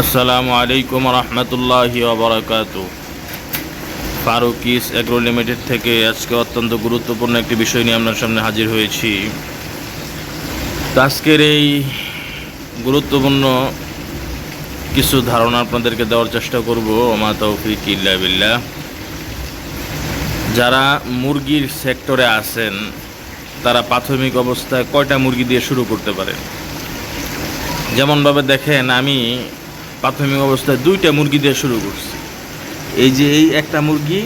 আসসালামু আলাইকুম রহমতুল্লাহি ওবরাকাত ফারুকিস এগ্রো লিমিটেড থেকে আজকে অত্যন্ত গুরুত্বপূর্ণ একটি বিষয় নিয়ে আপনার সামনে হাজির হয়েছি। আজকের এই গুরুত্বপূর্ণ কিছু ধারণা আপনাদেরকে দেওয়ার চেষ্টা করব, ওমা তৌফিক ইল্লা বিল্লাহ। যারা মুরগির সেক্টরে আছেন, তারা প্রাথমিক অবস্থায় কয়টা মুরগি দিয়ে শুরু করতে পারেন? যেমনভাবে দেখেন, আমি প্রাথমিক অবস্থায় দুইটা মুরগি দিয়ে শুরু করছি। এই যে এই একটা মুরগি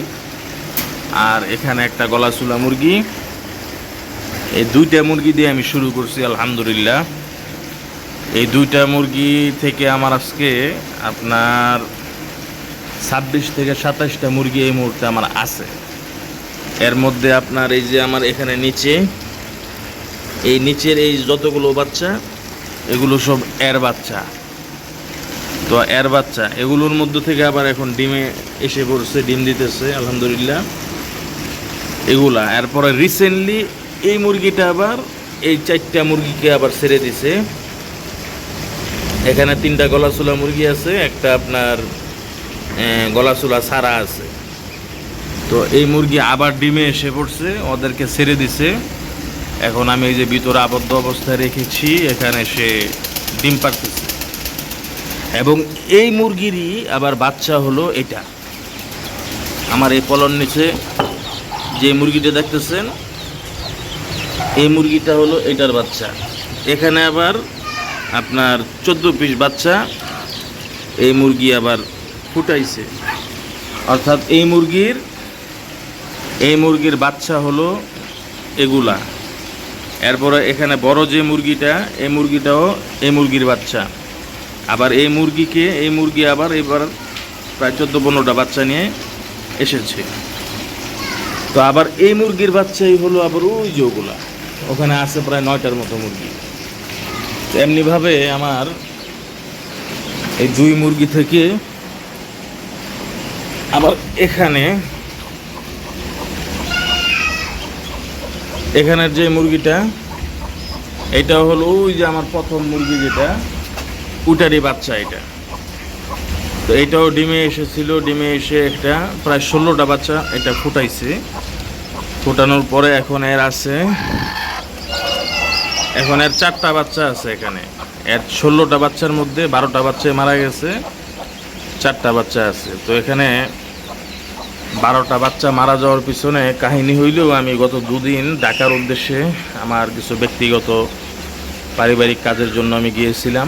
আর এখানে একটা গলা চুলা মুরগি। এই দুইটা মুরগি দিয়ে আমি শুরু করছি, আলহামদুলিল্লাহ। এই দুইটা মুরগি থেকে আমার আজকে আপনার ছাব্বিশ থেকে সাতাশটা মুরগি এই মুহূর্তে আমার আছে। এর মধ্যে আপনার এই যে আমার এখানে নিচে, এই নিচের এই যতগুলো বাচ্চা, এগুলো সব এর বাচ্চা। তো এর বাচ্চা, এগুলোর মধ্যে থেকে আবার এখন ডিমে এসে পড়ছে, ডিম দিতেছে, আলহামদুলিল্লাহ। এগুলা, এরপরে রিসেন্টলি এই মুরগিটা আবার, এই চারটা মুরগিকে আবার ছেড়ে দিছে। এখানে তিনটা গলাচুলা মুরগি আছে, একটা আপনার গলাচুলা সারা আছে। তো এই মুরগি আবার ডিমে এসে পড়ছে, ওদেরকে ছেড়ে দিছে। এখন আমি এই যে ভিতরে আবদ্ধ অবস্থায় রেখেছি, এখানে সে ডিম পারতেছে এবং এই মুরগিরই আবার বাচ্চা হলো এটা। আমার এই পলন নিচে যে মুরগিটা দেখতেছেন, এই মুরগিটা হলো এটার বাচ্চা। এখানে আবার আপনার চোদ্দ পিস বাচ্চা এই মুরগি আবার ফুটাইছে। অর্থাৎ এই মুরগির এই মুরগির বাচ্চা হলো এগুলা। এরপরে এখানে বড় যে মুরগিটা, এই মুরগিটাও এই মুরগির বাচ্চা। আবার এই মুরগিকে, এই মুরগি আবার এবার প্রায় চোদ্দ পনেরোটা বাচ্চা নিয়ে এসেছে। তো আবার এই মুরগির বাচ্চাই হলো আবার ওই যে ওগুলা। ওখানে আছে প্রায় নয়টার মতো মুরগি। এমনিভাবে আমার এই দুই মুরগি থেকে আবার এখানে এখানের যে মুরগিটা, এটা হলো ওই যে আমার প্রথম মুরগি যেটা উটারি বাচ্চা এটা। তো এটাও ডিমে এসেছিল, ডিমে এসে একটা প্রায় ষোলোটা বাচ্চা এটা ফুটাইছে। ফুটানোর পরে এখন এর আছে, এখন এর চারটা বাচ্চা আছে এখানে। এর ষোলোটা বাচ্চার মধ্যে বারোটা বাচ্চা মারা গেছে, চারটা বাচ্চা আছে। তো এখানে বারোটা বাচ্চা মারা যাওয়ার পিছনে কাহিনী হইলেও আমি গত দুদিন ঢাকার উদ্দেশ্যে আমার কিছু ব্যক্তিগত পারিবারিক কাজের জন্য আমি গিয়েছিলাম।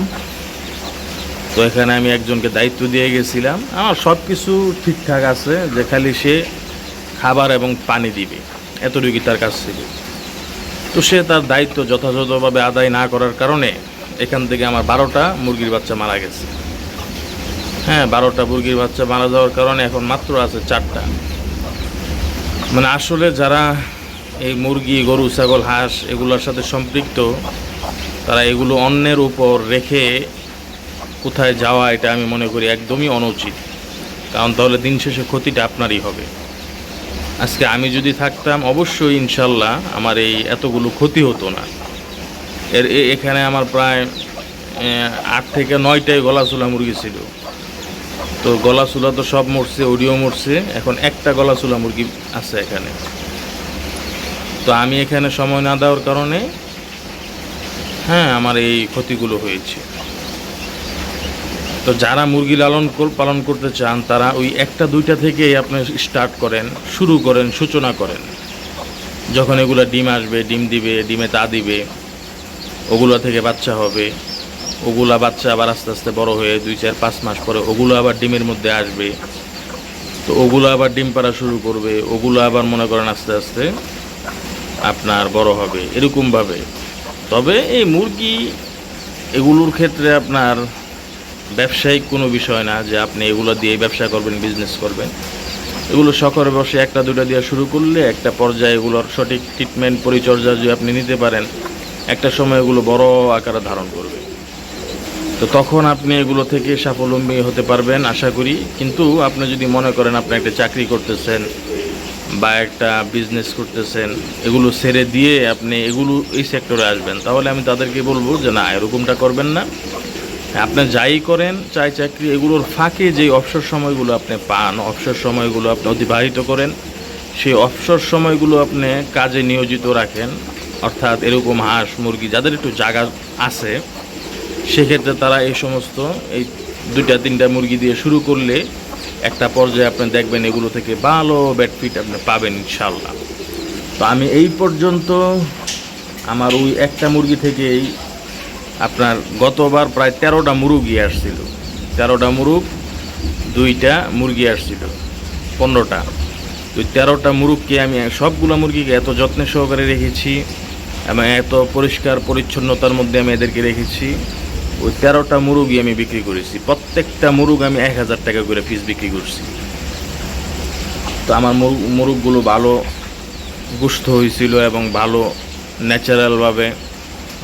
তো এখানে আমি একজনকে দায়িত্ব দিয়ে গেছিলাম। আমার সব কিছু ঠিকঠাক আছে, যে খালি সে খাবার এবং পানি দিবে, এতটুকুই তার কাছ ছিল তো সে তার দায়িত্ব যথাযথভাবে আদায় না করার কারণে এখান থেকে আমার বারোটা মুরগির বাচ্চা মারা গেছে। হ্যাঁ বারোটা মুরগির বাচ্চা মারা যাওয়ার কারণে এখন মাত্র আছে চারটা। মানে আসলে যারা এই মুরগি, গরু, ছাগল, হাঁস এগুলোর সাথে সম্পৃক্ত, তারা এগুলো অন্যের উপর রেখে কোথায় যাওয়া, এটা আমি মনে করি একদমই অনুচিত। কারণ তাহলে দিন শেষে ক্ষতিটা আপনারই হবে। আজকে আমি যদি থাকতাম, অবশ্যই ইনশাল্লাহ আমার এই এতগুলো ক্ষতি হতো না। এর এখানে আমার প্রায় আট থেকে নয়টাই গলাচুলা মুরগি ছিল। তো গলা চুলা তো সব মরছে, ওডিও মরছে, এখন একটা গলা চুলা মুরগি আছে এখানে। তো আমি এখানে সময় না দেওয়ার কারণে হ্যাঁ আমার এই ক্ষতিগুলো হয়েছে। তো যারা মুরগি লালন পালন করতে চান, তারা ওই একটা, দুইটা থেকে আপনি স্টার্ট করেন, শুরু করেন, সূচনা করেন। যখন এগুলো ডিম আসবে, ডিম দিবে, ডিমে তা দিবে, ওগুলো থেকে বাচ্চা হবে, ওগুলা বাচ্চা আবার আস্তে আস্তে বড় হয়ে দুই, চার, পাঁচ মাস পরে ওগুলো আবার ডিমের মধ্যে আসবে, তো ওগুলো আবার ডিম পাড়া শুরু করবে, ওগুলো আবার মনে করেন আস্তে আস্তে আপনার বড় হবে, এরকমভাবে। তবে এই মুরগি এগুলোর ক্ষেত্রে আপনার ব্যবসায়িক কোনো বিষয় না যে আপনি এগুলো দিয়ে ব্যবসা করবেন বিজনেস করবেন। এগুলো শখরে বসে একটা দুটা দিয়ে শুরু করলে একটা পর্যায়ে এগুলোর সঠিক ট্রিটমেন্ট পরিচর্যা যদি আপনি নিতে পারেন, একটা সময় এগুলো বড় আকারে ধারণ করবে। তো তখন আপনি এগুলো থেকে স্বাবলম্বী হতে পারবেন, আশা করি। কিন্তু আপনি যদি মনে করেন আপনি একটা চাকরি করতেছেন বা একটা বিজনেস করতেছেন, এগুলো ছেড়ে দিয়ে আপনি এগুলো, এই সেক্টরে আসবেন, তাহলে আমি তাদেরকে বলব যে, না, এরকমটা করবেন না। আপনি যাই করেন, চাই চাকরি, এগুলোর ফাঁকে যে অবসর সময়গুলো আপনি পান অবসর সময়গুলো আপনি অতিবাহিত করেন, সেই অবসর সময়গুলো আপনি কাজে নিয়োজিত রাখেন, অর্থাৎ এরকম হাঁস, মুরগি, যাদের একটু জায়গা আছে, সেক্ষেত্রে তারা এই সমস্ত, এই দুইটা, তিনটা মুরগি দিয়ে শুরু করলে একটা পর্যায়ে আপনি দেখবেন এগুলো থেকে ভালো বেডফিট আপনি পাবেন ইনশাল্লাহ তো আমি এই পর্যন্ত আমার ওই একটা মুরগি থেকেই আপনার গতবার প্রায় তেরোটা মুরগি আসছিল। তেরোটা মুরগ, দুইটা মুরগি আসছিল, পনেরোটা। তো তেরোটা মুরগকে আমি সবগুলো মুরগিকে এত যত্নে সহকারে রেখেছি এবং এত পরিষ্কার পরিচ্ছন্নতার মধ্যে আমি এদেরকে রেখেছি। ওই তেরোটা মুরগি আমি বিক্রি করেছি। প্রত্যেকটা মুরগ আমি এক হাজার টাকা করে পিস বিক্রি করছি। তো আমার মুরগ, মুরগগুলো ভালো গুস্থ হয়েছিল এবং ভালো ন্যাচারালভাবে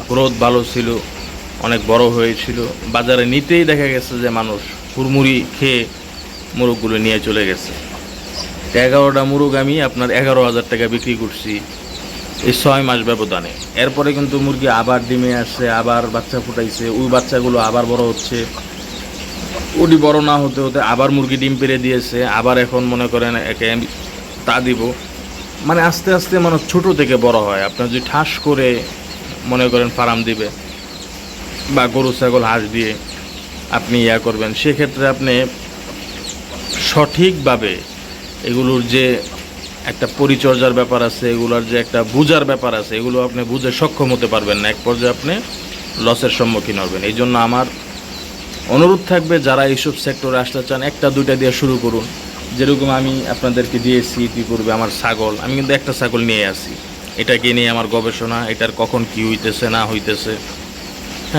গ্রোথ ভালো ছিল। অনেক বড় হয়েছিল। বাজারে নিতেই দেখা গেছে যে মানুষ হুড়মুড়ি খেয়ে মুরগগুলো নিয়ে চলে গেছে। এগারোটা মুরগ আমি আপনার এগারো হাজার টাকা বিক্রি করছি এই ছয় মাস ব্যবধানে। এরপরে কিন্তু মুরগি আবার ডিমে আসছে, আবার বাচ্চা ফুটাইছে, ওই বাচ্চাগুলো আবার বড় হচ্ছে। ওটি বড় না হতে হতে আবার মুরগি ডিম পেরে দিয়েছে, আবার এখন মনে করেন একে তা দিব। মানে আস্তে আস্তে মানুষ ছোট থেকে বড় হয়। আপনার যদি ঠাস করে মনে করেন ফার্ম দিবে বা গরু, ছাগল, হাঁস দিয়ে আপনি ইয়া করবেন, সেক্ষেত্রে আপনি সঠিকভাবে এগুলোর যে একটা পরিচর্যার ব্যাপার আছে, এগুলোর যে একটা বুঝার ব্যাপার আছে, এগুলো আপনি বুঝে সক্ষম হতে পারবেন না, এক পর্যায়ে আপনি লসের সম্মুখীন হবেন। এই জন্য আমার অনুরোধ থাকবে, যারা এইসব সেক্টরে আসতে চান, একটা, দুইটা দিয়ে শুরু করুন। যেরকম আমি আপনাদেরকে দিয়েছি ইতিপূর্বে আমার ছাগল, আমি কিন্তু একটা ছাগল নিয়ে আসি। এটাকে নিয়ে আমার গবেষণা, এটার কখন কি হইতেছে, না হইতেছে?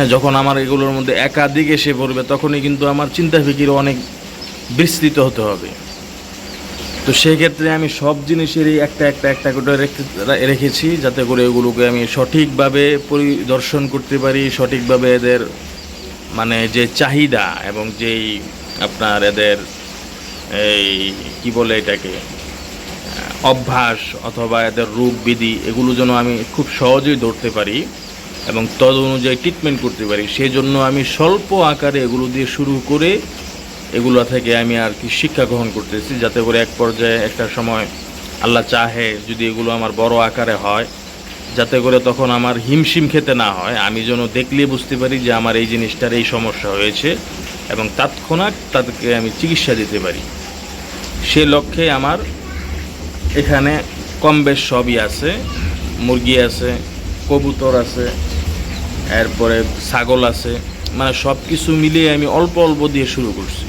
যখন আমার এগুলোর মধ্যে একাধিক এসে পড়বে, তখনই কিন্তু আমার চিন্তা ফিকির অনেক বিস্তৃত হতে হবে। তো সেই ক্ষেত্রে আমি সব জিনিসেরই একটা একটা একটা করে রেখে- রেখেছি যাতে করে এগুলোকে আমি সঠিকভাবে পরিদর্শন করতে পারি, সঠিকভাবে এদের মানে যে চাহিদা এবং যেই আপনার এদের এই কি বলে এটাকে, অভ্যাস অথবা এদের রোগ বিধি, এগুলো যেন আমি খুব সহজেই ধরতে পারি। এবং তদ অনুযায়ী ট্রিটমেন্ট করতে পারি। সেই জন্য আমি স্বল্প আকারে এগুলো দিয়ে শুরু করে এগুলো থেকে আমি আর কি শিক্ষা গ্রহণ করতেছি, যাতে করে এক পর্যায়ে একটা সময় আল্লাহ চাহে যদি এগুলো আমার বড় আকারে হয়, যাতে করে তখন আমার হিমশিম খেতে না হয়। আমি যেন দেখলে বুঝতে পারি যে আমার এই জিনিসটার এই সমস্যা হয়েছে এবং তৎক্ষণাৎ তাদেরকে আমি চিকিৎসা দিতে পারি। সে লক্ষ্যে আমার এখানে কম বেশ সবই আছে। মুরগি আছে, কবুতর আছে এরপরে ছাগল আছে মানে সব কিছু মিলিয়ে আমি অল্প অল্প দিয়ে শুরু করছি।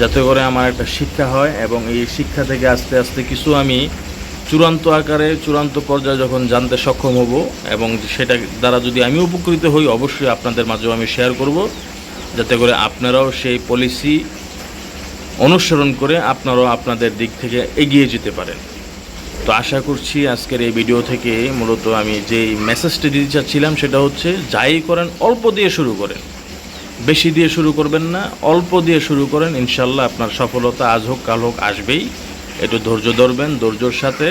যাতে করে আমার একটা শিক্ষা হয় এবং এই শিক্ষা থেকে আস্তে আস্তে কিছু আমি চূড়ান্ত আকারে, চূড়ান্ত পর্যায়ে যখন জানতে সক্ষম হব এবং সেটা দ্বারা যদি আমি উপকৃত হই, অবশ্যই আপনাদের মাঝেও আমি শেয়ার করব। যাতে করে আপনারাও সেই পলিসি অনুসরণ করে আপনারাও আপনাদের দিক থেকে এগিয়ে যেতে পারেন। তো আশা করছি আজকের এই ভিডিও থেকে মূলত আমি যেই মেসেজটি দিতে চাচ্ছিলাম সেটা হচ্ছে, যাই করেন, অল্প দিয়ে শুরু করেন। বেশি দিয়ে শুরু করবেন না, অল্প দিয়ে শুরু করেন, ইনশাল্লাহ আপনার সফলতা আজ হোক, কাল হোক, আসবেই। একটু ধৈর্য ধরবেন, ধৈর্যর সাথে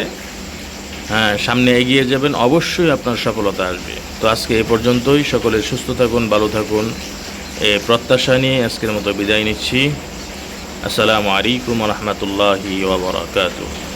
হ্যাঁ সামনে এগিয়ে যাবেন, অবশ্যই আপনার সফলতা আসবে। তো আজকে এ পর্যন্তই, সকলে সুস্থ থাকুন, ভালো থাকুন। এ প্রত্যাশা নিয়ে আজকের মতো বিদায় নিচ্ছি। আসসালামু আলাইকুম রহমতুল্লাহি ওবরাকাতুহ